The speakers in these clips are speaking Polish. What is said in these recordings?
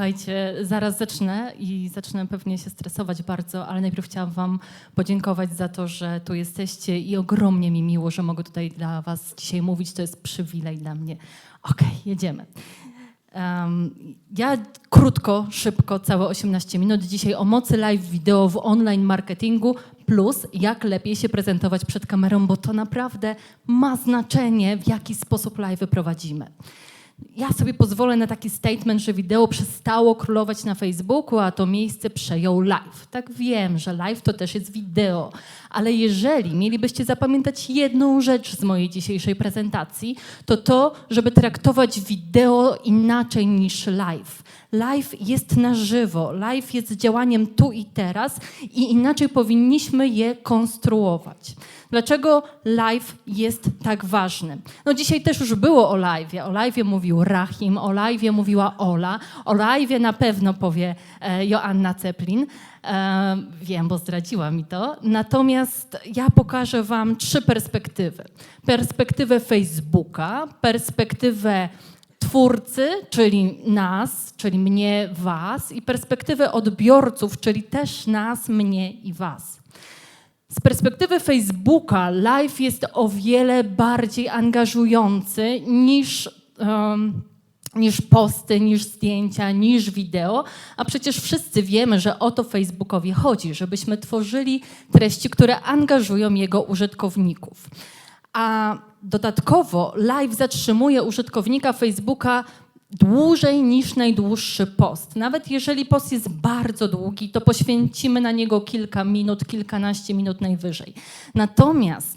Słuchajcie, zaraz zacznę i zacznę pewnie się stresować bardzo, ale najpierw chciałam Wam podziękować za to, że tu jesteście i ogromnie mi miło, że mogę tutaj dla Was dzisiaj mówić. To jest przywilej dla mnie. Okej, jedziemy. Em, ja krótko, szybko, całe 18 minut dzisiaj o mocy live wideo w online marketingu plus jak lepiej się prezentować przed kamerą, bo to naprawdę ma znaczenie, w jaki sposób live prowadzimy. Ja sobie pozwolę na taki statement, że wideo przestało królować na Facebooku, a to miejsce przejął live. Tak wiem, że live to też jest wideo, ale jeżeli mielibyście zapamiętać jedną rzecz z mojej dzisiejszej prezentacji, to to, żeby traktować wideo inaczej niż live. Live jest na żywo, live jest działaniem tu i teraz i inaczej powinniśmy je konstruować. Dlaczego live jest tak ważny? No dzisiaj też już było o live. O live mówił Rahim, o live mówiła Ola, o live na pewno powie e, Joanna Ceplin. E, wiem, bo zdradziła mi to. Natomiast ja pokażę Wam trzy perspektywy. Perspektywę Facebooka, perspektywę twórcy, czyli nas, czyli mnie, was, i perspektywę odbiorców, czyli też nas, mnie i was. Z perspektywy Facebooka live jest o wiele bardziej angażujący niż, um, niż posty, niż zdjęcia, niż wideo, a przecież wszyscy wiemy, że o to Facebookowi chodzi, żebyśmy tworzyli treści, które angażują jego użytkowników. A dodatkowo live zatrzymuje użytkownika Facebooka dłużej niż najdłuższy post. Nawet jeżeli post jest bardzo długi, to poświęcimy na niego kilka minut, kilkanaście minut najwyżej. Natomiast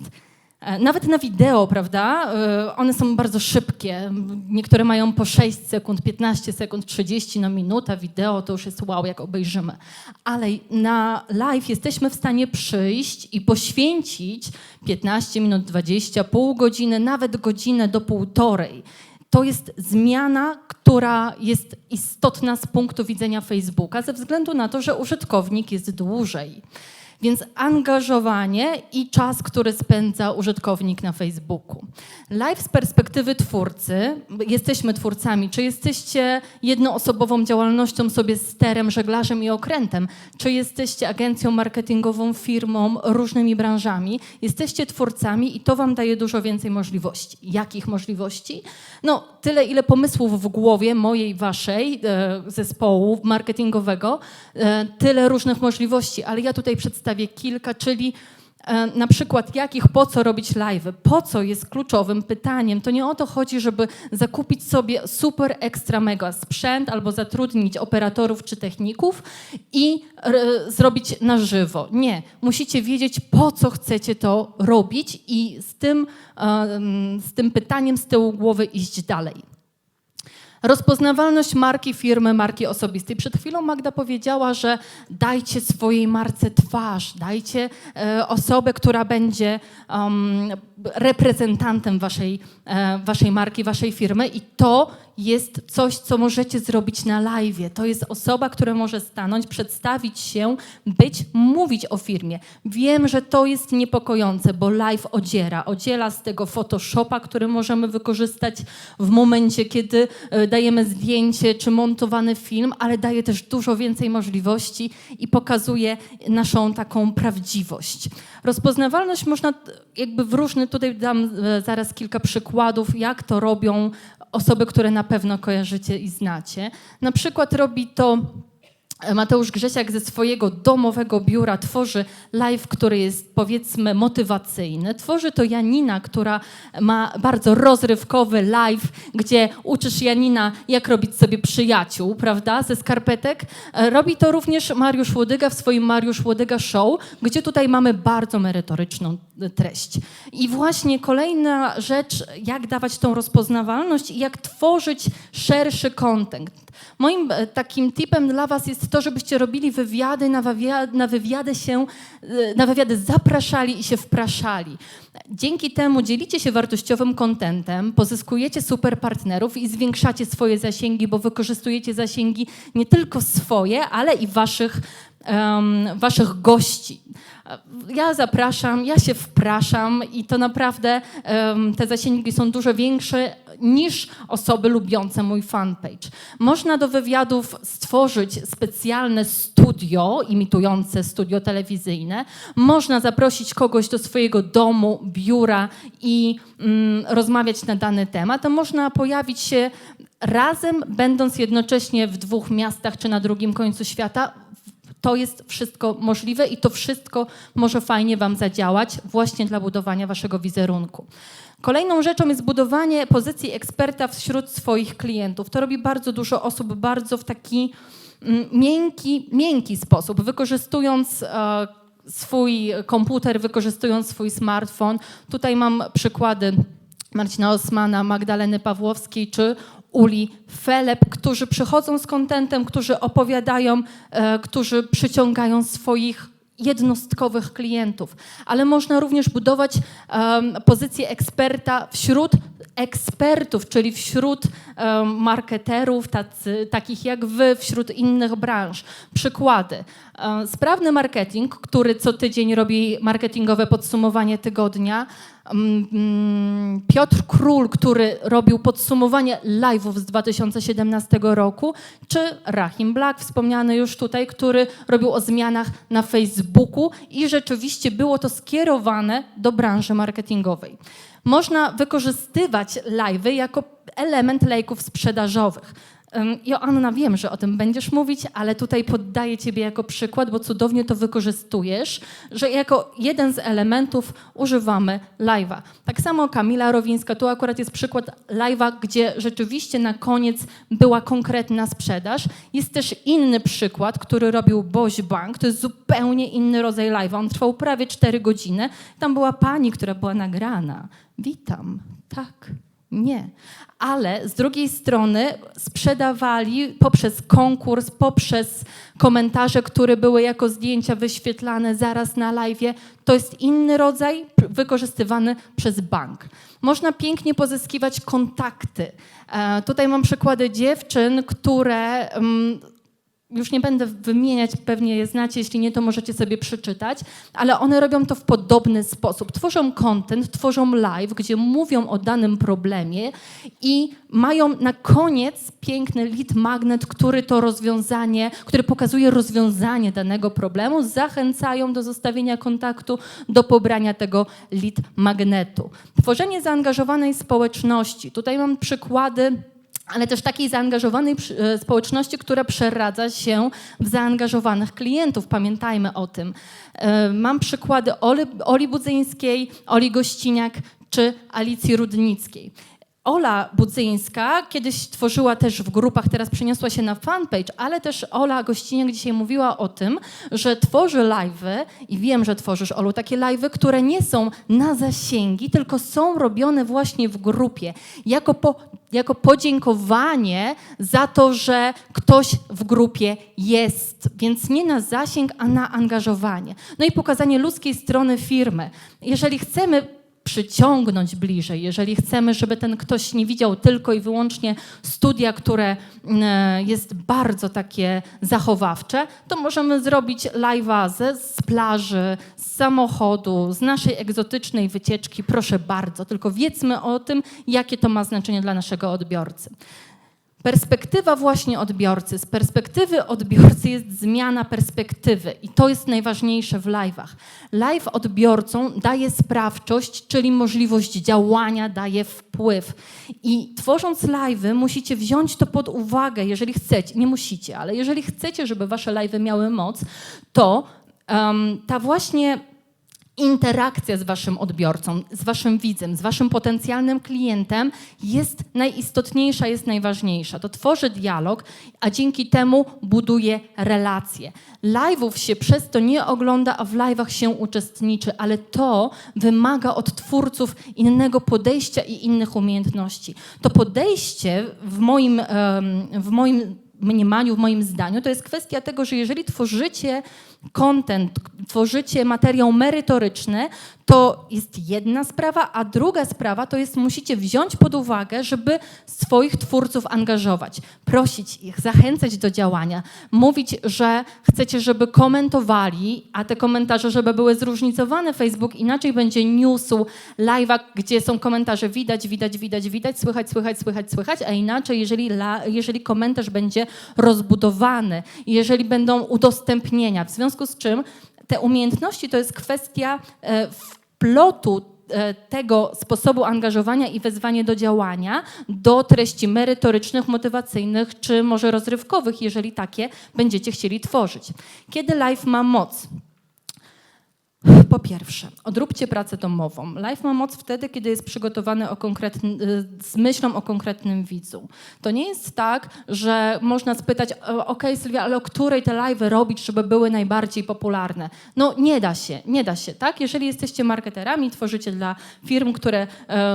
nawet na wideo, prawda, e, one są bardzo szybkie. Niektóre mają po 6 sekund, 15 sekund, 30, no minuta wideo to już jest wow, jak obejrzymy. Ale na live jesteśmy w stanie przyjść i poświęcić 15 minut, 20, pół godziny, nawet godzinę do półtorej. To jest zmiana, która jest istotna z punktu widzenia Facebooka, ze względu na to, że użytkownik jest dłużej. Więc angażowanie i czas, który spędza użytkownik na Facebooku. Live z perspektywy twórcy, jesteśmy twórcami, czy jesteście jednoosobową działalnością sobie sterem, żeglarzem i okrętem, czy jesteście agencją marketingową, firmą, różnymi branżami, jesteście twórcami i to wam daje dużo więcej możliwości. Jakich możliwości? No, tyle ile pomysłów w głowie mojej, waszej, e, zespołu marketingowego, e, tyle różnych możliwości, ale ja tutaj przedstawię kilka, czyli e, na przykład jakich, po co robić live, po co jest kluczowym pytaniem. To nie o to chodzi, żeby zakupić sobie super ekstra mega sprzęt albo zatrudnić operatorów czy techników i zrobić na żywo. Nie, musicie wiedzieć, po co chcecie to robić i z tym, e, z tym pytaniem z tyłu głowy iść dalej. Rozpoznawalność marki firmy, marki osobistej. Przed chwilą Magda powiedziała, że dajcie swojej marce twarz, dajcie e, osobę, która będzie um, reprezentantem waszej, e, waszej marki, waszej firmy i to jest coś, co możecie zrobić na live. To jest osoba, która może stanąć, przedstawić się, być, mówić o firmie. Wiem, że to jest niepokojące, bo live odziera. Odziela z tego Photoshopa, który możemy wykorzystać w momencie, kiedy e, dajemy zdjęcie czy montowany film, ale daje też dużo więcej możliwości i pokazuje naszą taką prawdziwość. Rozpoznawalność można jakby w różny, tutaj dam e, zaraz kilka przykładów, jak to robią osoby, które na pewno kojarzycie i znacie. Na przykład robi to Mateusz Grzesiak ze swojego domowego biura tworzy live, który jest powiedzmy motywacyjny. Tworzy to Janina, która ma bardzo rozrywkowy live, gdzie uczysz Janina, jak robić sobie przyjaciół, prawda, ze skarpetek. E, Robi to również Mariusz Łodyga w swoim Mariusz Łodyga Show, gdzie tutaj mamy bardzo merytoryczną e, treść. I właśnie kolejna rzecz, jak dawać tą rozpoznawalność i jak tworzyć szerszy content. Moim e, takim tipem dla Was jest to, żebyście robili wywiady, na, wywiady, na wywiady się, e, na wywiady zapraszali i się wpraszali. Dzięki temu dzielicie się wartościowym kontentem, pozyskujecie super partnerów i zwiększacie swoje zasięgi, bo wykorzystujecie zasięgi nie tylko swoje, ale i Waszych em, waszych gości. Ja zapraszam, ja się wpraszam i to naprawdę em, te zasięgi są dużo większe niż osoby lubiące mój fanpage. Można do wywiadów stworzyć specjalne studio imitujące studio telewizyjne. Można zaprosić kogoś do swojego domu, biura i mm, rozmawiać na dany temat. Można pojawić się razem, będąc jednocześnie w dwóch miastach czy na drugim końcu świata, to jest wszystko możliwe i to wszystko może fajnie Wam zadziałać właśnie dla budowania Waszego wizerunku. Kolejną rzeczą jest budowanie pozycji eksperta wśród swoich klientów. To robi bardzo dużo osób bardzo w taki mm, miękki, miękki sposób, wykorzystując e, swój komputer, wykorzystując swój smartfon. Tutaj mam przykłady Marcina Osmana, Magdaleny Pawłowskiej czy Uli Felep, którzy przychodzą z kontentem, którzy opowiadają, e, którzy przyciągają swoich jednostkowych klientów, ale można również budować pozycję eksperta wśród ekspertów, czyli wśród marketerów, tacy, takich jak wy, wśród innych branż. Przykłady. E, Sprawny marketing, który co tydzień robi marketingowe podsumowanie tygodnia. Mm, Piotr Król, który robił podsumowanie live'ów z 2017 roku, czy Rahim Black, wspomniany już tutaj, który robił o zmianach na Facebooku i rzeczywiście było to skierowane do branży marketingowej. Można wykorzystywać live'y jako element lejków sprzedażowych. Joanna, wiem, że o tym będziesz mówić, ale tutaj poddaję Ciebie jako przykład, bo cudownie to wykorzystujesz, że jako jeden z elementów używamy live'a. Tak samo Kamila Rowińska, tu akurat jest przykład live'a, gdzie rzeczywiście na koniec była konkretna sprzedaż. Jest też inny przykład, który robił Boś Bank, to jest zupełnie inny rodzaj live'a, on trwał prawie 4 godziny. Tam była pani, która była nagrana. Witam, tak. Nie. Ale z drugiej strony sprzedawali poprzez konkurs, poprzez komentarze, które były jako zdjęcia wyświetlane zaraz na live. To jest inny rodzaj wykorzystywany przez bank. Można pięknie pozyskiwać kontakty. E, tutaj mam przykłady dziewczyn, które. Już nie będę wymieniać, pewnie je znacie, jeśli nie, to możecie sobie przeczytać, ale one robią to w podobny sposób. Tworzą content, tworzą live, gdzie mówią o danym problemie i mają na koniec piękny lead magnet, który to rozwiązanie, który pokazuje rozwiązanie danego problemu, zachęcają do zostawienia kontaktu, do pobrania tego lead magnetu. Tworzenie zaangażowanej społeczności. Tutaj mam przykłady ale też takiej zaangażowanej e, społeczności, która przeradza się w zaangażowanych klientów. Pamiętajmy o tym. E, Mam przykłady Oli, Oli Budzyńskiej, Oli Gościniak czy Alicji Rudnickiej. Ola Budzyńska kiedyś tworzyła też w grupach, teraz przeniosła się na fanpage, ale też Ola Gościniak dzisiaj mówiła o tym, że tworzy live'y i wiem, że tworzysz, Olu, takie live'y, które nie są na zasięgi, tylko są robione właśnie w grupie, jako, po, jako podziękowanie za to, że ktoś w grupie jest, więc nie na zasięg, a na angażowanie. No i pokazanie ludzkiej strony firmy. Jeżeli chcemy przyciągnąć bliżej, jeżeli chcemy, żeby ten ktoś nie widział tylko i wyłącznie studia, które mm, jest bardzo takie zachowawcze, to możemy zrobić live'a z plaży, z samochodu, z naszej egzotycznej wycieczki. Proszę bardzo, tylko wiedzmy o tym, jakie to ma znaczenie dla naszego odbiorcy. Perspektywa właśnie odbiorcy. Z perspektywy odbiorcy jest zmiana perspektywy i to jest najważniejsze w live'ach. Live odbiorcom daje sprawczość, czyli możliwość działania, daje wpływ. I tworząc live'y musicie wziąć to pod uwagę, jeżeli chcecie, nie musicie, ale jeżeli chcecie, żeby wasze live'y miały moc, to em, ta właśnie interakcja z waszym odbiorcą, z waszym widzem, z waszym potencjalnym klientem jest najistotniejsza, jest najważniejsza. To tworzy dialog, a dzięki temu buduje relacje. Live'ów się przez to nie ogląda, a w live'ach się uczestniczy, ale to wymaga od twórców innego podejścia i innych umiejętności. To podejście w moim, w moim mniemaniu, w moim zdaniu, to jest kwestia tego, że jeżeli tworzycie content, tworzycie materiał merytoryczny, to jest jedna sprawa, a druga sprawa to jest musicie wziąć pod uwagę, żeby swoich twórców angażować, prosić ich, zachęcać do działania, mówić, że chcecie, żeby komentowali, a te komentarze, żeby były zróżnicowane. Facebook inaczej będzie newsu, live'a, gdzie są komentarze widać, widać, widać, widać, słychać, słychać, słychać, słychać, a inaczej, jeżeli, la, jeżeli komentarz będzie rozbudowany, jeżeli będą udostępnienia, w związku z czym te umiejętności to jest kwestia e, wplotu e, tego sposobu angażowania i wezwanie do działania do treści merytorycznych, motywacyjnych czy może rozrywkowych, jeżeli takie będziecie chcieli tworzyć. Kiedy live ma moc? Po pierwsze, odróbcie pracę domową. Live ma moc wtedy, kiedy jest przygotowany o y, z myślą o konkretnym widzu. To nie jest tak, że można spytać, ok Sylwia, ale o której te live robić, żeby były najbardziej popularne? No nie da się, nie da się, tak? Jeżeli jesteście marketerami, tworzycie dla firm, które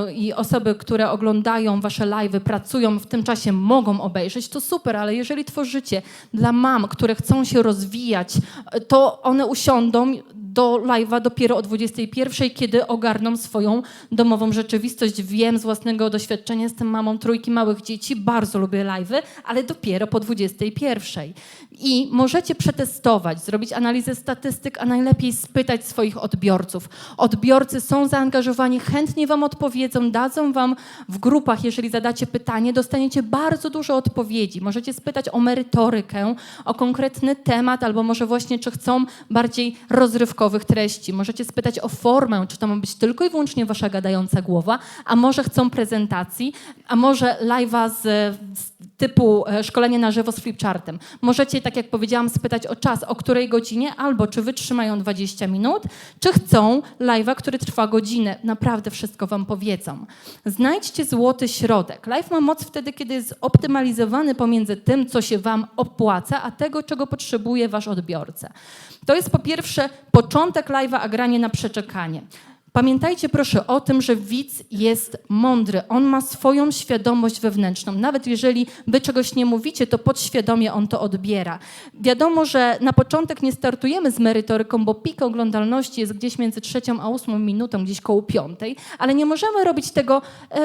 y, i osoby, które oglądają wasze live, pracują w tym czasie, mogą obejrzeć, to super, ale jeżeli tworzycie dla mam, które chcą się rozwijać, y, to one usiądą do live'a dopiero o 21, kiedy ogarną swoją domową rzeczywistość. Wiem z własnego doświadczenia, jestem mamą trójki małych dzieci, bardzo lubię live'y, ale dopiero po 21. I możecie przetestować, zrobić analizę statystyk, a najlepiej spytać swoich odbiorców. Odbiorcy są zaangażowani, chętnie wam odpowiedzą, dadzą wam w grupach, jeżeli zadacie pytanie, dostaniecie bardzo dużo odpowiedzi. Możecie spytać o merytorykę, o konkretny temat, albo może właśnie, czy chcą bardziej rozrywkowych treści. Możecie spytać o formę, czy to ma być tylko i wyłącznie wasza gadająca głowa, a może chcą prezentacji, a może live'a z, z typu e, szkolenie na żywo z flipchartem. Możecie, tak jak powiedziałam, spytać o czas, o której godzinie, albo czy wytrzymają 20 minut, czy chcą live'a, który trwa godzinę. Naprawdę wszystko wam powiedzą. Znajdźcie złoty środek. Live ma moc wtedy, kiedy jest optymalizowany pomiędzy tym, co się wam opłaca, a tego, czego potrzebuje wasz odbiorca. To jest po pierwsze początek live'a, a granie na przeczekanie. Pamiętajcie proszę o tym, że widz jest mądry. On ma swoją świadomość wewnętrzną. Nawet jeżeli wy czegoś nie mówicie, to podświadomie on to odbiera. Wiadomo, że na początek nie startujemy z merytoryką, bo pik oglądalności jest gdzieś między trzecią a ósmą minutą, gdzieś koło piątej, ale nie możemy robić tego, yy,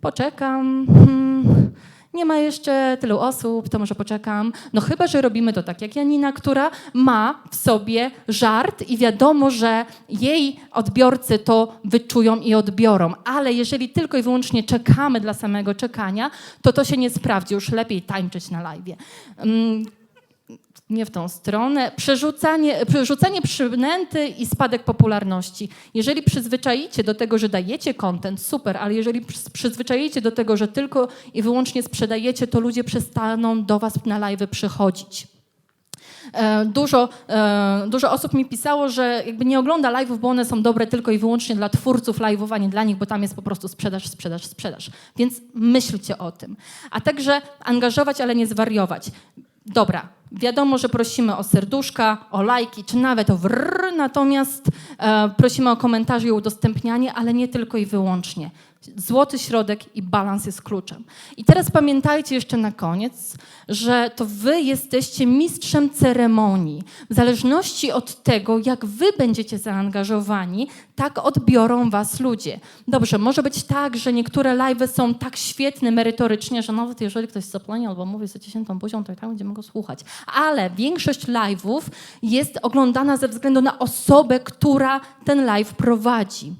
poczekam, hmm, nie ma jeszcze tylu osób, to może poczekam. No chyba, że robimy to tak jak Janina, która ma w sobie żart i wiadomo, że jej odbiorcy to wyczują i odbiorą. Ale jeżeli tylko i wyłącznie czekamy dla samego czekania, to to się nie sprawdzi. Już lepiej tańczyć na live nie w tą stronę. Przerzucanie, przerzucanie przynęty i spadek popularności. Jeżeli przyzwyczaicie do tego, że dajecie content, super, ale jeżeli przyzwyczaicie do tego, że tylko i wyłącznie sprzedajecie, to ludzie przestaną do was na live przychodzić. E, dużo, e, dużo osób mi pisało, że jakby nie ogląda live'ów, bo one są dobre tylko i wyłącznie dla twórców live'ów, a nie dla nich, bo tam jest po prostu sprzedaż, sprzedaż, sprzedaż. Więc myślcie o tym. A także angażować, ale nie zwariować. Dobra, wiadomo, że prosimy o serduszka, o lajki, czy nawet o wrr, natomiast e, prosimy o komentarze i udostępnianie, ale nie tylko i wyłącznie. Złoty środek i balans jest kluczem. I teraz pamiętajcie jeszcze na koniec, że to wy jesteście mistrzem ceremonii. W zależności od tego, jak wy będziecie zaangażowani, tak odbiorą was ludzie. Dobrze, może być tak, że niektóre live są tak świetne merytorycznie, że nawet jeżeli ktoś zaplania albo mówi z dziesiętą buzią, to i tak będziemy go słuchać. Ale większość live'ów jest oglądana ze względu na osobę, która ten live prowadzi.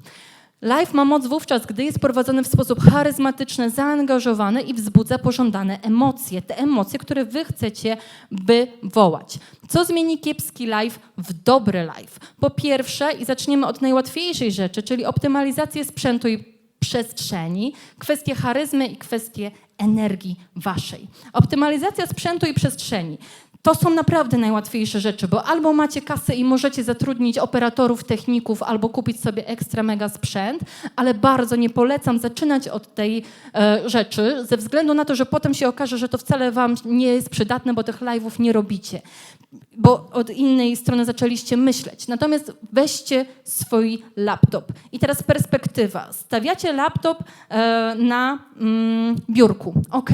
Live ma moc wówczas, gdy jest prowadzony w sposób charyzmatyczny, zaangażowany i wzbudza pożądane emocje. Te emocje, które wy chcecie wywołać. Co zmieni kiepski live w dobry live? Po pierwsze, i zaczniemy od najłatwiejszej rzeczy, czyli optymalizację sprzętu i przestrzeni, kwestie charyzmy i kwestie energii waszej. Optymalizacja sprzętu i przestrzeni. To są naprawdę najłatwiejsze rzeczy, bo albo macie kasę i możecie zatrudnić operatorów, techników, albo kupić sobie ekstra mega sprzęt, ale bardzo nie polecam zaczynać od tej e, rzeczy, ze względu na to, że potem się okaże, że to wcale wam nie jest przydatne, bo tych live'ów nie robicie bo od innej strony zaczęliście myśleć. Natomiast weźcie swój laptop. I teraz perspektywa. Stawiacie laptop e, na mm, biurku. Ok,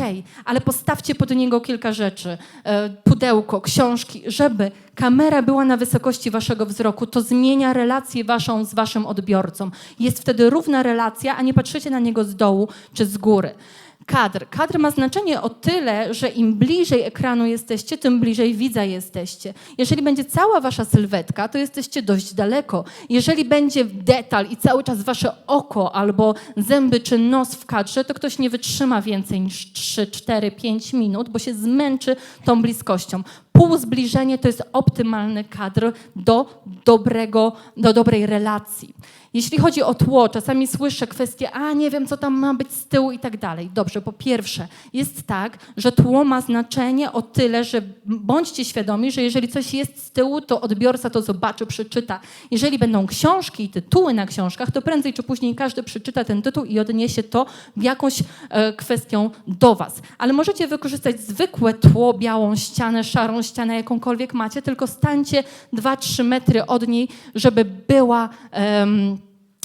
ale postawcie pod niego kilka rzeczy. E, pudełko, światełko, książki, żeby kamera była na wysokości waszego wzroku, to zmienia relację waszą z waszym odbiorcą. Jest wtedy równa relacja, a nie patrzycie na niego z dołu czy z góry. Kadr. Kadr ma znaczenie o tyle, że im bliżej ekranu jesteście, tym bliżej widza jesteście. Jeżeli będzie cała wasza sylwetka, to jesteście dość daleko. Jeżeli będzie detal i cały czas wasze oko albo zęby czy nos w kadrze, to ktoś nie wytrzyma więcej niż 3, 4, 5 minut, bo się zmęczy tą bliskością. Półzbliżenie to jest optymalny kadr do, dobrego, do dobrej relacji. Jeśli chodzi o tło, czasami słyszę kwestię, a nie wiem, co tam ma być z tyłu i tak dalej. Dobrze, po pierwsze, jest tak, że tło ma znaczenie o tyle, że bądźcie świadomi, że jeżeli coś jest z tyłu, to odbiorca to zobaczy, przeczyta. Jeżeli będą książki i tytuły na książkach, to prędzej czy później każdy przeczyta ten tytuł i odniesie to jakąś e, kwestią do Was. Ale możecie wykorzystać zwykłe tło, białą ścianę, szarą ścianę, jakąkolwiek macie, tylko stańcie 2-3 metry od niej, żeby była. em,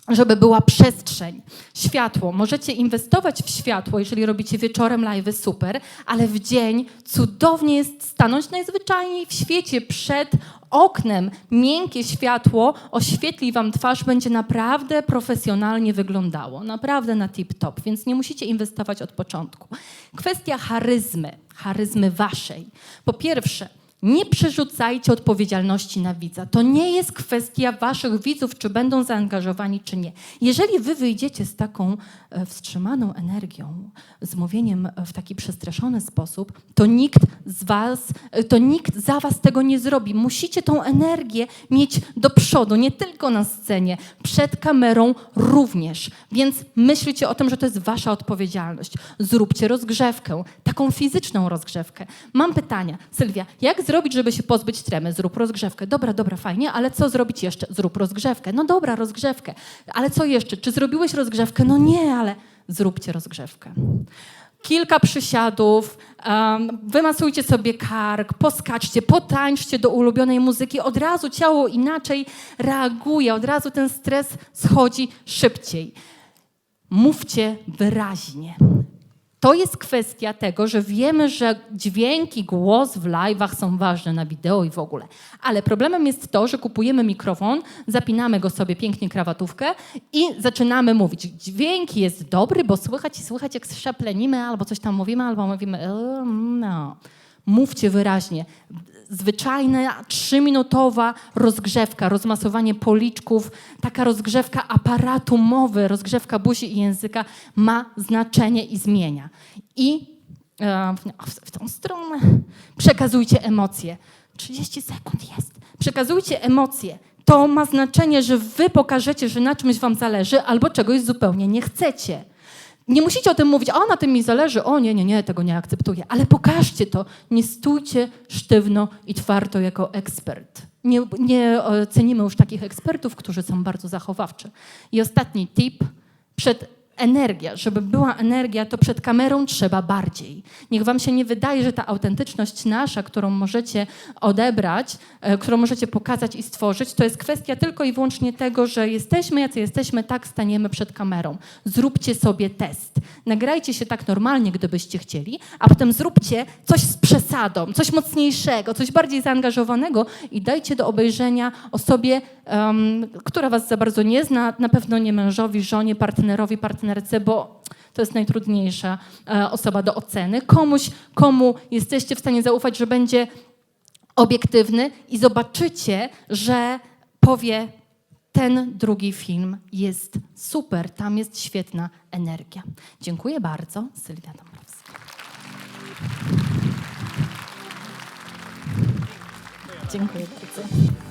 żeby była przestrzeń, światło. Możecie inwestować w światło, jeżeli robicie wieczorem live, super, ale w dzień cudownie jest stanąć najzwyczajniej w świecie przed oknem. Miękkie światło oświetli wam twarz, będzie naprawdę profesjonalnie wyglądało, naprawdę na tip-top, więc nie musicie inwestować od początku. Kwestia charyzmy, charyzmy waszej. Po pierwsze, nie przerzucajcie odpowiedzialności na widza. To nie jest kwestia waszych widzów, czy będą zaangażowani, czy nie. Jeżeli wy wyjdziecie z taką e, wstrzymaną energią, z mówieniem e, w taki przestraszony sposób, to nikt z was, e, to nikt za was tego nie zrobi. Musicie tą energię mieć do przodu, nie tylko na scenie, przed kamerą również. Więc myślcie o tym, że to jest wasza odpowiedzialność. Zróbcie rozgrzewkę, taką fizyczną rozgrzewkę. Mam pytania. Sylwia, jak zrobić, żeby się pozbyć tremy? Zrób rozgrzewkę. Dobra, dobra, fajnie, ale co zrobić jeszcze? Zrób rozgrzewkę. No dobra, rozgrzewkę. Ale co jeszcze? Czy zrobiłeś rozgrzewkę? No nie, ale zróbcie rozgrzewkę. Kilka przysiadów, um, wymasujcie sobie kark, poskaczcie, potańczcie do ulubionej muzyki. Od razu ciało inaczej reaguje, od razu ten stres schodzi szybciej. Mówcie wyraźnie. To jest kwestia tego, że wiemy, że dźwięki, głos w live'ach są ważne na wideo i w ogóle. Ale problemem jest to, że kupujemy mikrofon, zapinamy go sobie pięknie krawatówkę i zaczynamy mówić. Dźwięk jest dobry, bo słychać i słychać jak szaplenimy albo coś tam mówimy, albo mówimy "E, no. Mówcie wyraźnie. Zwyczajna, trzyminutowa rozgrzewka, rozmasowanie policzków, taka rozgrzewka aparatu mowy, rozgrzewka buzi i języka ma znaczenie i zmienia. I e, w, w tą stronę przekazujcie emocje. 30 sekund jest. Przekazujcie emocje. To ma znaczenie, że wy pokażecie, że na czymś wam zależy albo czegoś zupełnie nie chcecie. Nie musicie o tym mówić, o na tym mi zależy, o nie, nie, nie, tego nie akceptuję, ale pokażcie to. Nie stójcie sztywno i twardo jako ekspert. Nie, nie cenimy już takich ekspertów, którzy są bardzo zachowawczy. I ostatni tip, przed energia, żeby była energia, to przed kamerą trzeba bardziej. Niech wam się nie wydaje, że ta autentyczność nasza, którą możecie odebrać, e, którą możecie pokazać i stworzyć, to jest kwestia tylko i wyłącznie tego, że jesteśmy jacy jesteśmy, tak staniemy przed kamerą. Zróbcie sobie test. Nagrajcie się tak normalnie, gdybyście chcieli, a potem zróbcie coś z przesadą, coś mocniejszego, coś bardziej zaangażowanego i dajcie do obejrzenia osobie, em, która was za bardzo nie zna, na pewno nie mężowi, żonie, partnerowi, partnerce, bo to jest najtrudniejsza e, osoba do oceny. Komuś, komu jesteście w stanie zaufać, że będzie obiektywny i zobaczycie, że powie, ten drugi film jest super, tam jest świetna energia. Dziękuję bardzo. Sylwia Dąbrowska. Dziękuję bardzo.